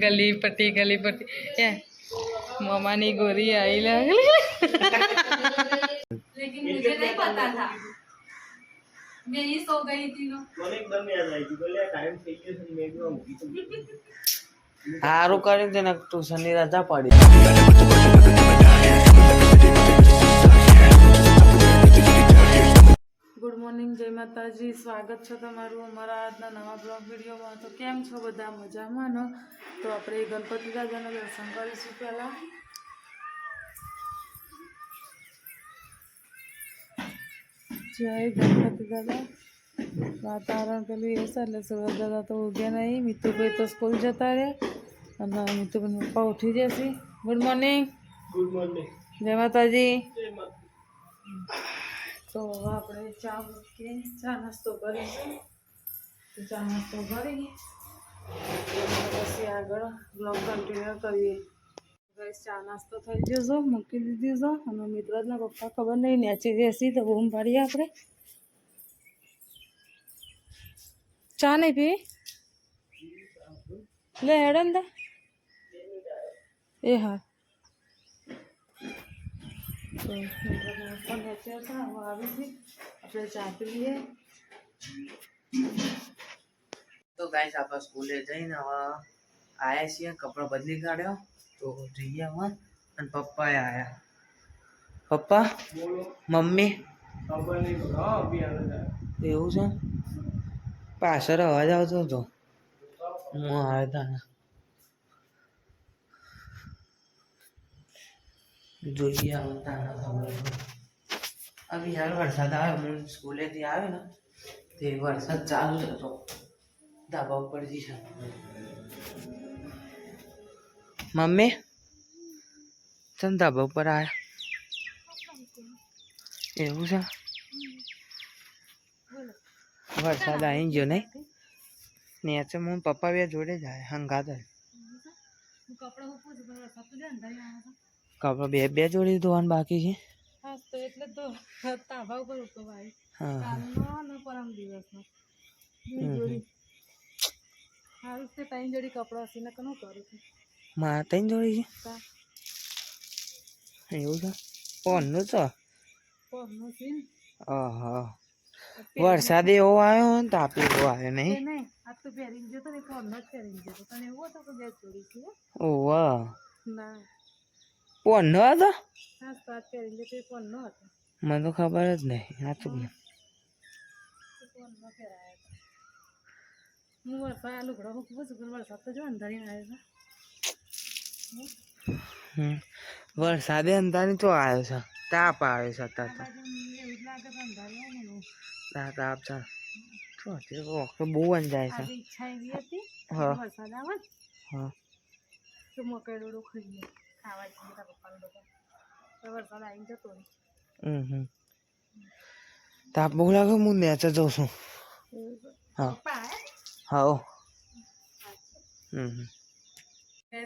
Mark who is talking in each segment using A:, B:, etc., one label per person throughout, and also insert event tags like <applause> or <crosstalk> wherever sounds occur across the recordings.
A: ગલી પટ્ટી ગલી પટ્ટી એ મમાની ગોરી આવી લાગલી
B: लेकिन मुझे नहीं पता था मैं ही सो गई थी ना
C: મને એકદમ યાદ આવી ગયું બોલે ટાઈમ થઈ ગયો છે મેં કીધું મૂકી તો
D: સારું કરીને તેને ટ્યુશનની રજા પડી
A: માતાજી સ્વાગત છે તમારું અમારા આજના નવા બ્લોગ વિડીયોમાં. તો કેમ છો બધા? મજામાં ને? તો આપણે ગણપતિ દાદાના દર્શન કરીશું પહેલાં. જય ગણપતિ દાદા. વાતાવરણ પેલું એ છે એટલે સુરત દાદા તો ઉગ્યા નહીં. મિતુભાઈ તો સ્કૂલ જતા રહ્યા અને મિતુભાઈ પપ્પા ઉઠી જશે. ગુડ મોર્નિંગ
C: ગુડ મોર્નિંગ
A: જય માતાજી. તો હવે આપણે ચા મૂકીએ. ચા નાસ્તો કરીશું ચા નાસ્તો કરી. પછી આગળ બ્લોગ કન્ટિન્યુ કરીએ. ગઈસ ચા નાસ્તો થઈ ગયો મૂકી દીધી છો. અને મિત્રના પપ્પા ખબર નહીં નેચે બેસી તો બૂમ પાડીએ આપણે. ચા નહીં પી? લે હેડન દે. એ હા. તો હતા
D: ગાઈસ આપણે સ્કૂલે જઈને હવે આયા છીએ, કપડાં બદલી કાઢ્યો. તો જઈએ હવે અને પપ્પા આયા. પપ્પા, મમ્મી?
C: આવ્યો
D: એવું છે? પાછળ અવાજ આવતો હતો. હું આવ્યો તા. જોઈએ આવતા ખબર હવે યાર વરસાદ આવે હું સ્કૂલેથી આવે ને, તે વરસાદ ચાલુ જ હતો ધાબા ઉપર જઈશ મમ્મી ચમ ધાબા ઉપર આવ્યા એવું છે? વરસાદ આવી ગયો નહીં? નેચે હું ને પપ્પા બે જોડે જાય હંગાત જ. કપડા બે બે જોડી ધોવાનું બાકી છે
A: હા તો એટલે તો તાભા ઉપર ઉતો ભાઈ
D: હા હા
A: કાલનો અને પરમ દિવસનો બે
D: હમ.
A: જોડી હારું તે ત્રણ જોડી કપડાં હશે ને કનું કરું છું
D: મારા ત્રણ જોડી
A: તા
D: છે એવું છે કોણનું તો
A: પરનો સીન
D: ઓહો વરસાદ એવો આવ્યો ને તાપ એવો આવ્યો
A: તે
D: નહીં
A: નહીં આ તો પહેરીને જતો ને પરનો જ પહેરીને જતો તને એવું હતો કે બે જોડી છે
D: ઓવા
A: ના જતો એ હતો?
D: મને તો ખબર જ નહીં આ તો
A: વરસાદ
D: અંધારી તો આવ્યો છે તાપ આવ્યો છે અત્યારે તો.
A: એવું જ લાગે છે અંધારી આવે ને
D: તા તાપ છે. વખતે બહુ અંજાય છે. હા.
A: ને
D: હા.
A: તો મકાઈ ડોડો ખાવા જઈએ તારા પપ્પાને બધા. વરસાદ આવીને જતો
D: હમ હમ. તાપ બહુ લાગે હું નેચે જઉં છું? હા. હા? હમ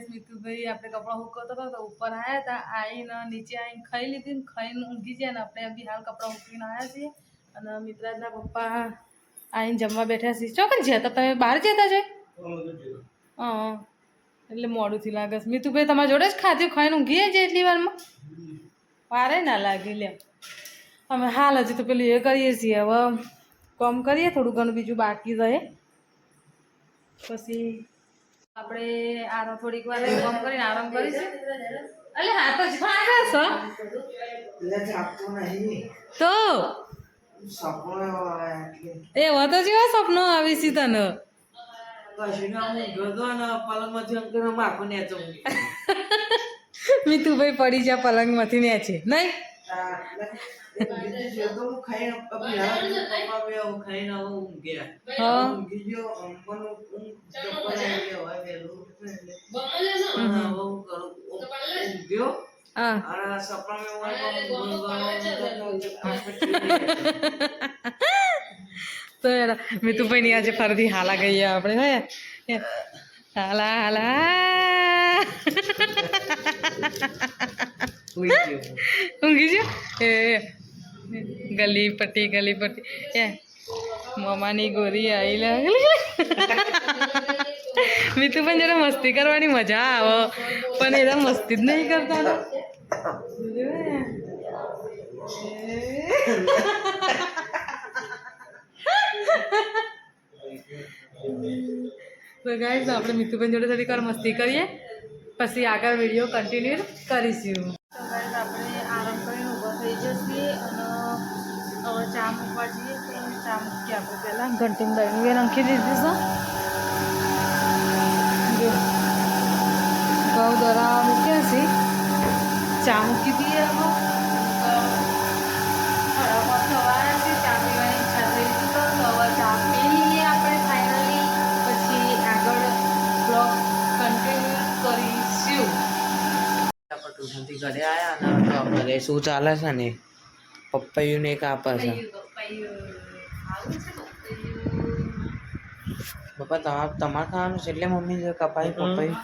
A: મિતુભાઈ આપણે કપડાં હુકવતો હતો તો ઉપર આવ્યા હતા આવીને નીચે આવીને ખાઈ લીધી ને ખાઈને ઊંઘી જાય ને આપણે બી હાલ કપડાં મૂકીને આવ્યા છીએ. અને મિત્રાજના પપ્પા આવીને જમવા બેઠા છીએ ચોકન જ્યાં હતા તમે બહાર જતા છે હા. એટલે મોડુંથી લાગે છે. મીતુભાઈ તમારા જોડે જ ખાધું ખાઈને ઊંઘી જાય એટલી વારમાં? વારે ના લાગી લે. અમે હાલ હજી તો પેલું એ કરીએ છીએ. હવે કોમ કરીએ થોડું ઘણું બીજું બાકી રહે. પછી આપણે આરામ થોડીક વાર કોમ કરીને આરામ કરીશું. એટલે હા તો જાગે છો. તો?
D: એ એવો આવે એટલે.
A: એવો તો જેવા સપનો આવી છે તને. મિતુભાઈ પડી જા પલંગમાંથી નેચે નહીં? હા હા તો મિતુભાઈ આજે ફરતી હાલા ગઈ આપણે હે? હાલા હાલા. ઊંઘી જો એ ગલી પટ્ટી ગલી પટ્ટી એ મમાની ગોરી આવી લાગલી
E: મિતુ પણ જરા મસ્તી કરવાની મજા આવો. પણ એ મસ્તી જ નહીં કરતા. <laughs> તો ગાઈસ આપણે મીતુબેન જોડે થોડીક વાર મસ્તી કરીએ. પછી આગળ વીડિયો કન્ટિન્યુ કરીશું. આપણે આરામ કરીને ઊભા થઈ જશે અને ચા મૂકવા જઈએ. તો ચા મૂકી આપણે પહેલાં. ઘંટીમાં વેન અંખી દીધી છે. ઘઉં દરા મૂક્યા છે. ચા મૂકી દઈએ હવે
D: ઘરે આવ્યા અને તો ઘરે શું ચાલે છે ને? પપૈયું ને કાપા છે. પપ્પા તમારે તમારે ખાવાનું છે એટલે મમ્મી જે કપાઈ પપ્પાયું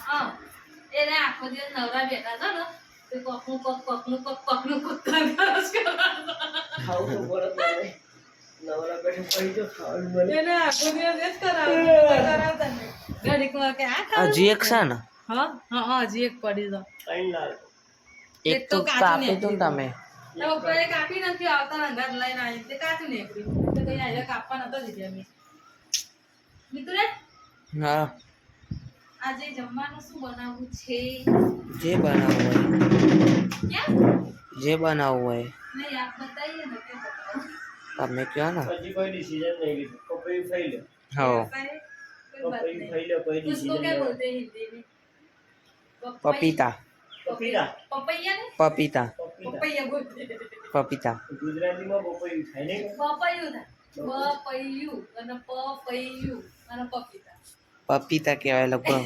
A: એને આખો દિવસ નવરા બેઠા હતા ને કોકનું કોક કોકનું કોક કોકનું કોક કરતા જ કરતા.
C: ખાવું તો પડે નવરા બેઠા પડી જો ખાવાનું બને
E: એને આખો દિવસ એ જ કરાવતા કરાવતા ઘડીક વાર કે આ
D: હજી એક છે ને?
E: હા હજી એક પડી
C: દો
D: એક
E: તો
D: કાપી તો તમે
E: કાપી નથી આવતા રંગાત લઈને આવી તે કાચું નીકળ્યું તો કઈ આજે કાપવા નતો દીધા મેં
A: મિત્ર
D: હા
A: આજે જમવાનું શું બનાવવું છે
D: જે બનાવવું હોય જે બનાવવું હોય
A: નહીં આપ બતાઈએ ને
D: તમે કહો ને
C: પછી કોઈ ડિસિઝન નહીં લીધું કપડી ખાઈ લે
D: હા
A: કપડી
C: ખાઈ લે કોઈ ડિસિઝન
D: પપીતા
C: પપીતા
A: पपैया ने
D: પપીતા
C: પપીતા
A: पपैया बोलते हैं
D: પપીતા
C: ગુજરાતીમાં પપૈયું થાય નહીં
A: પપૈયું થાય પપૈયું અને પપૈયું અને પપીતા
D: પપીતા કહેવાય લગભગ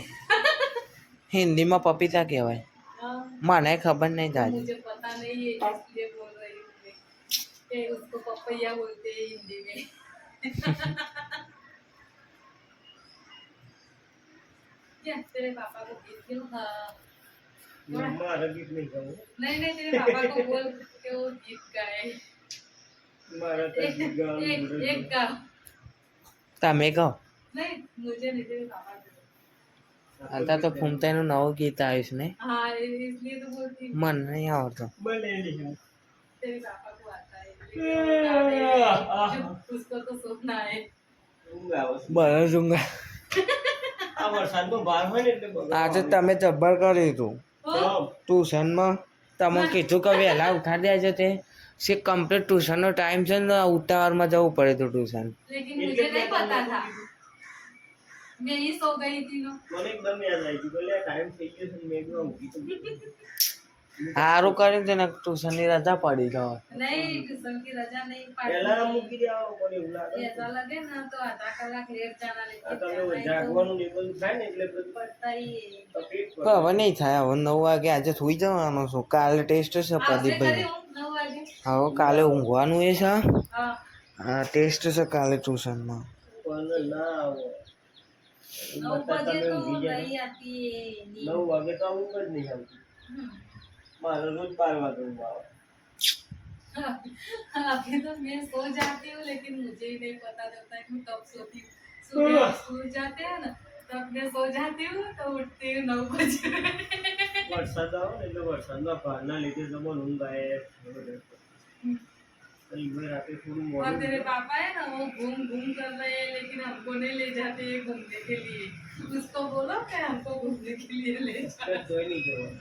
D: હિન્દીમાં પપીતા કહેવાય
A: हाँ,
D: મને ખબર નહીં દાદી
A: मुझे पता नहीं है इसलिए बोल रही हूँ मैं कि उसको पपैया बोलते हैं हिंदी में <laughs> क्या तेरे पापा को गीत क्यों हाँ
C: મારા ગીત નહીં ગાવું
A: नहीं नहीं तेरे पापा को बोल के वो गीत गाए
C: મારા તો
A: एक
C: ગીત ગાવાનું
A: एक
C: ભૂલી
A: एक गा
D: તમે કહો
A: नहीं मुझे नहीं तेरे पापा को
D: અત્યારે તો ફૂમતાઈનું નવું ગીત આવ્યું છે ને
A: हाँ इसलिए तो बोलती हूँ
D: મને નહીં આવડતું
C: ગયું. બનેલી છે.
A: तेरे पापा को आता है इसलिए वो गा रहे हैं। जो उसको तो सुनना है
C: ઊંઘ આવે છે.
D: બરાબર જુંગા
C: આ વરસાદનો ભાર હોય ને એટલે બગાડ
D: આજે
C: આવે.
D: તમે જબ્બર કર્યું હતું
C: ચમ.
D: ટ્યુશનમાં તમે કીધું કે વહેલા ઉઠાડ્યા છે તે. છે કમ્પ્લીટ ટ્યુશનનો ટાઈમ છે ને ઉતાવળમાં જવું પડે તો ટ્યુશન
A: મેં સો ગઈ હતી નો.
C: મને એકદમ યાદ આવી ગયું. ટાઈમ થઈ ગયો છે મેં એકદમ
D: સારું કરીને તેને ટ્યુશનની રજા પડી ગયો.
A: નહીં ટ્યુશન રજા નહીં પડી.
C: પહેલા મૂકી દેવા પડે એવું લાગે.
A: રજા લાગે ને તો આધા કલાક લેટ
C: જાના
A: લે
C: તમે જાગવાનું ને થાય ને એટલે બધું
D: હવે નહીં થાય હવે નવ વાગે આજે સુઈ જવાનો છું. કાલે ટેસ્ટ છે પ્રદીપભાઈ. હવે કાલે ઊંઘવાનું એ છે. હા. ટેસ્ટ છે કાલે ટ્યુશનમાં.
C: નવ વાગે તો આવું જ નહીં આવતું.
A: हम्म।
C: મારે રોજ બાર વાગે ઊંઘ આવે
A: अभी तो मैं सो जाती हूँ लेकिन मुझे ही नहीं पता चलता है कि मैं कब सोती हूँ सुबह स्कूल जाते हैं ना तब मैं सो जाती हूँ तो उठती हूँ नौ बजे
C: વરસાદ આવે ને એટલે વરસાદના ભારના લીધે તમને ઊંઘ આવે કઈ ભાઈ રાતે થોડું
A: और
C: મોડું
A: तेरे पापा है ना वो घूम घूम कर रहे हैं लेकिन हमको नहीं ले जाते हैं घूमने के लिए उसको बोलो कि हमको घूमने के लिए ले जाओ
C: જોઈ નહીં જવાનું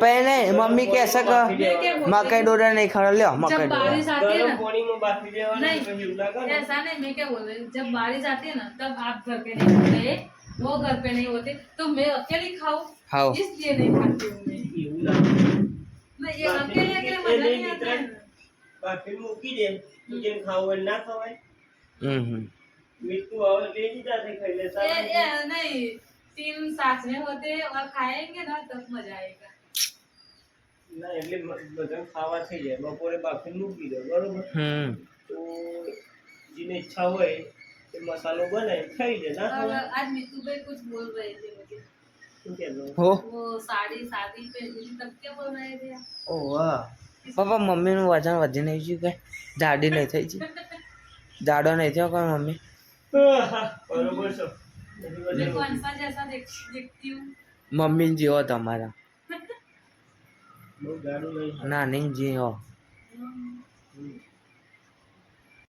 D: पहले मम्मी कैसे का मकई डोरा नहीं खा
A: लियो
D: मकई
A: बारिश आती है ना। नहीं ऐसा नहीं मैं क्या बोल रही जब बारिश आती है ना तब आप घर पे नहीं होते वो घर पे नहीं होते तो मैं अकेली खाऊ?
D: हाँ।
A: इसलिए नहीं खाती हूँ मैं। ये अकेले अकेले मज़ा नहीं आता
C: बाकी
D: मुकी दे
C: खाओ ना हम्म, हम्म। मिट्टू और ले
A: ही
C: जाते
A: साथ नहीं तीन साथ में होते और खाएँगे ना तब मज़ा आएगा।
C: ના એટલે બધા ખાવા થઈ જાય બપોરે બાફીને મૂકી દો બરોબર
D: હમ
C: તો જેને ઈચ્છા હોય એ મસાલો બનાવી ખાઈ લે ના
B: और
C: ખાય
B: आज मीतू भाई कुछ बोल रहे थे मुझे
C: શું કહેતો
D: હો
B: वो साड़ी शादी पे हुई तब क्या बोल रहे थे आप?
D: ઓ વાહ પપ્પા મમ્મીનું વજન વધી નહીં ગયું કે જાડી નહીં થઈ છે જાડો નહીં થયો કોઈ મમ્મી
C: બરોબર છો
B: मैं कौन सा जैसा देख, देखती हूँ
D: મમ્મી જેવો તમારા
C: બહુ ગાડું નહીં
D: નાની જેવો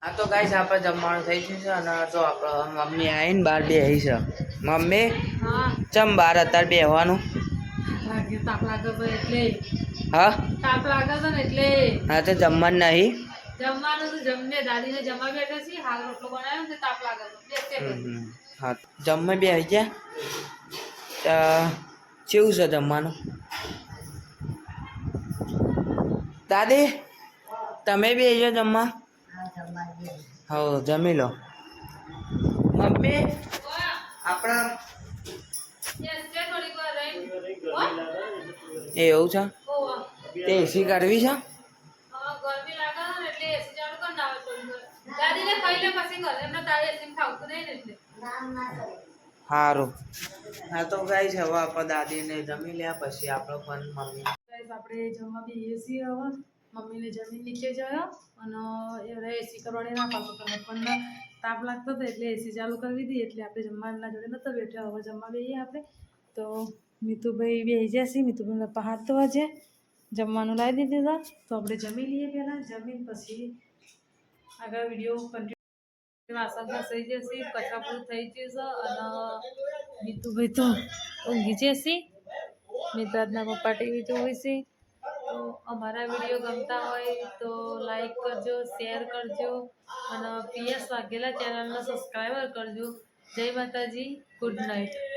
D: હા તો ગાઈસ આપણે જમવાનું થઈ ગયું છે અને તો આપણે મમ્મી આવીને બહાર બેસી છે મમ્મી
B: हाँ।
D: ચમ બહાર અત્યારે બેસવાનું
B: લાગે તાપ લાગે છે એટલે
D: હા
B: તાપ લાગે છે ને એટલે
D: હા તો જમવાનું નહીં
B: જમવાનું તો જમીને દાદીને જમવા બેઠા છીએ હાલ રોટલો બનાવ્યો ને તે તાપ લાગે છે બેસતે પછી.
D: હમ. હા જમવા બેસી ગયા તો કેવું છે જમવાનું દાદી, તમે બી આવજો જમવા. હા જમી લો. મમ્મી, આપણા એવું છે? તે એસી કાઢવી છે?
B: છે
D: સારું હા, તો ગાઈસ, હવે આપણે દાદીને જમી લ્યા, પછી આપણો પણ મમ્મી
A: ગાઈસ આપણે જમવા બી એસી હવે. મમ્મીને જમીન નીચે જયો અને એને એસી કરવાની ના પાડતો તમે પણ તાપ લાગતો હતો એટલે એસી ચાલુ કરી દીધી એટલે આપણે જમવાના જોડે નતો બેઠા. હવે જમવા બેસીએ આપણે. તો મિતુભાઈ બે જશે મિતુભાઈ પપ્પા હાથ ધોવા જમવાનું લાવી દીધું હતા તો આપણે જમી લઈએ પહેલાં. જમીન પછી આગળ વીડિયો કન્ટિન્યુ વાસણ થઈ જશે કચરા પૂરું થઈ જશે અને મીતુભાઈ તો ઊંઘી જશે. મિત્રાજના પપ્પા ટીવી જોવી છે. તો અમારા વીડિયો ગમતા હોય તો લાઈક કરજો શેર કરજો અને પીએસ વાઘેલા ચેનલને સબસ્ક્રાઈબર કરજો. જય માતાજી ગુડ નાઇટ